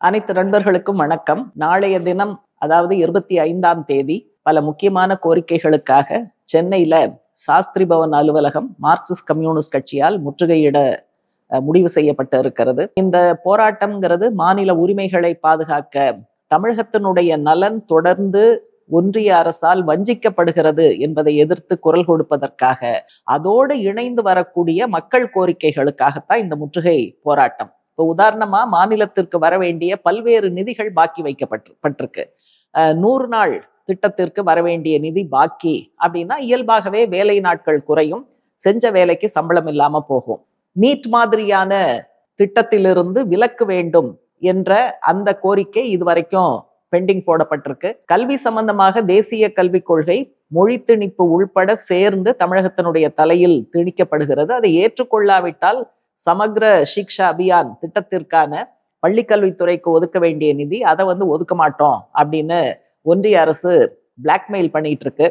அனைத்து நண்பர்களுக்கும் வணக்கம். நாளைய தினம் அதாவது இருபத்தி ஐந்தாம் தேதி பல முக்கியமான கோரிக்கைகளுக்காக சென்னையில சாஸ்திரி பவன் அலுவலகம் மார்க்சிஸ்ட் கம்யூனிஸ்ட் கட்சியால் முற்றுகையிட முடிவு செய்யப்பட்டு இருக்கிறது. இந்த போராட்டம்ங்கிறது மாநில உரிமைகளை பாதுகாக்க தமிழகத்தினுடைய நலன் தொடர்ந்து ஒன்றிய அரசால் வஞ்சிக்கப்படுகிறது என்பதை எதிர்த்து குரல் கொடுப்பதற்காக அதோடு இணைந்து வரக்கூடிய மக்கள் கோரிக்கைகளுக்காகத்தான் இந்த முற்றுகை போராட்டம். இப்போ உதாரணமா மாநிலத்திற்கு வர வேண்டிய பல்வேறு நிதிகள் பாக்கி வைக்கப்பட்டு பட்டிருக்கு. நூறு நாள் திட்டத்திற்கு வர வேண்டிய நிதி பாக்கி அப்படின்னா இயல்பாகவே வேலை நாட்கள் குறையும் செஞ்ச வேலைக்கு சம்பளம் இல்லாம போகும். நீட் மாதிரியான திட்டத்திலிருந்து விலக்கு வேண்டும் என்ற அந்த கோரிக்கை இதுவரைக்கும் பெண்டிங் போடப்பட்டிருக்கு. கல்வி சம்பந்தமாக தேசிய கல்விக் கொள்கை மொழி திணிப்பு உள்பட சேர்ந்து தமிழகத்தினுடைய தலையில் திணிக்கப்படுகிறது. அதை ஏற்றுக்கொள்ளாவிட்டால் சமக்ர சிக்ஷா அபியான் திட்டத்திற்கான பள்ளிக்கல்வித்துறைக்கு ஒதுக்க வேண்டிய நிதி அதை வந்து ஒதுக்க மாட்டோம் அப்படின்னு ஒன்றிய அரசு பிளாக்மெயில் பண்ணிட்டு இருக்கு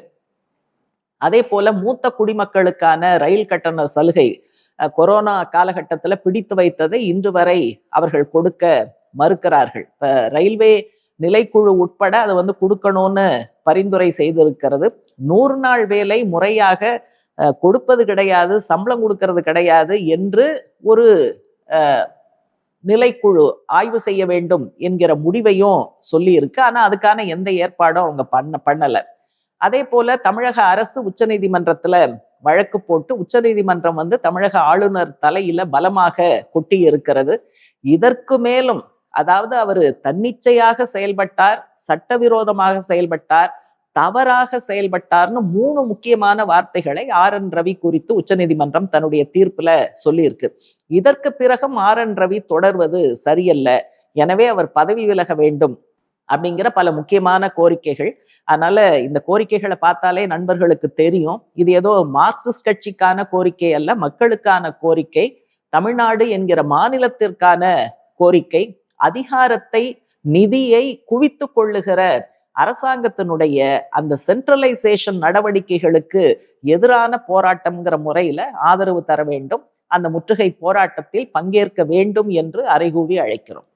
அதே போல மூத்த குடிமக்களுக்கான ரயில் கட்டண சலுகை கொரோனா காலகட்டத்தில் பிடித்து வைத்ததை இன்று வரை அவர்கள் கொடுக்க மறுக்கிறார்கள். இப்போ ரயில்வே நிலைக்குழு உட்பட அதை வந்து கொடுக்கணும்னு பரிந்துரை செய்திருக்கிறது. நூறு நாள் வேலை முறையாக கொடுப்பது கிடையாது சம்பளம் கொடுக்கறது கிடையாது என்று ஒரு நிலைக்குழு ஆய்வு செய்ய வேண்டும் என்கிற முடிவையும் சொல்லி இருக்கு ஆனா அதுக்கான எந்த ஏற்பாடும் அவங்க பண்ண பண்ணலை. அதே போல தமிழக அரசு உச்சநீதிமன்றத்துல வழக்கு போட்டு உச்சநீதிமன்றம் வந்து தமிழக ஆளுநர் தலையில பலமாக கொட்டி இருக்கிறது இதற்கு மேலும் அதாவது அவர் தன்னிச்சையாக செயல்பட்டார் சட்டவிரோதமாக செயல்பட்டார் தவறாக செயல்பட்டார்னு மூணு முக்கியமான வார்த்தைகளை ஆர் என் ரவி குறித்து உச்சநீதிமன்றம் தன்னுடைய தீர்ப்புல சொல்லியிருக்கு. இதற்கு பிறகும் ஆர் என் ரவி தொடர்வது சரியல்ல. எனவே அவர் பதவி விலக வேண்டும் அப்படிங்கிற பல முக்கியமான கோரிக்கைகள். அதனால இந்த கோரிக்கைகளை பார்த்தாலே நண்பர்களுக்கு தெரியும். இது ஏதோ மார்க்சிஸ்ட் கட்சிக்கான கோரிக்கை அல்ல மக்களுக்கான கோரிக்கை. தமிழ்நாடு என்கிற மாநிலத்திற்கான கோரிக்கை. அதிகாரத்தை நிதியை குவித்து கொள்ளுகிற அரசாங்கத்தினுடைய அந்த சென்ட்ரலைசேஷன் நடவடிக்கைகளுக்கு எதிரான போராட்டம்ங்கிற முறையில ஆதரவு தர வேண்டும். அந்த முற்றுகை போராட்டத்தில் பங்கேற்க வேண்டும் என்று அறைகூவி அழைக்கிறோம்.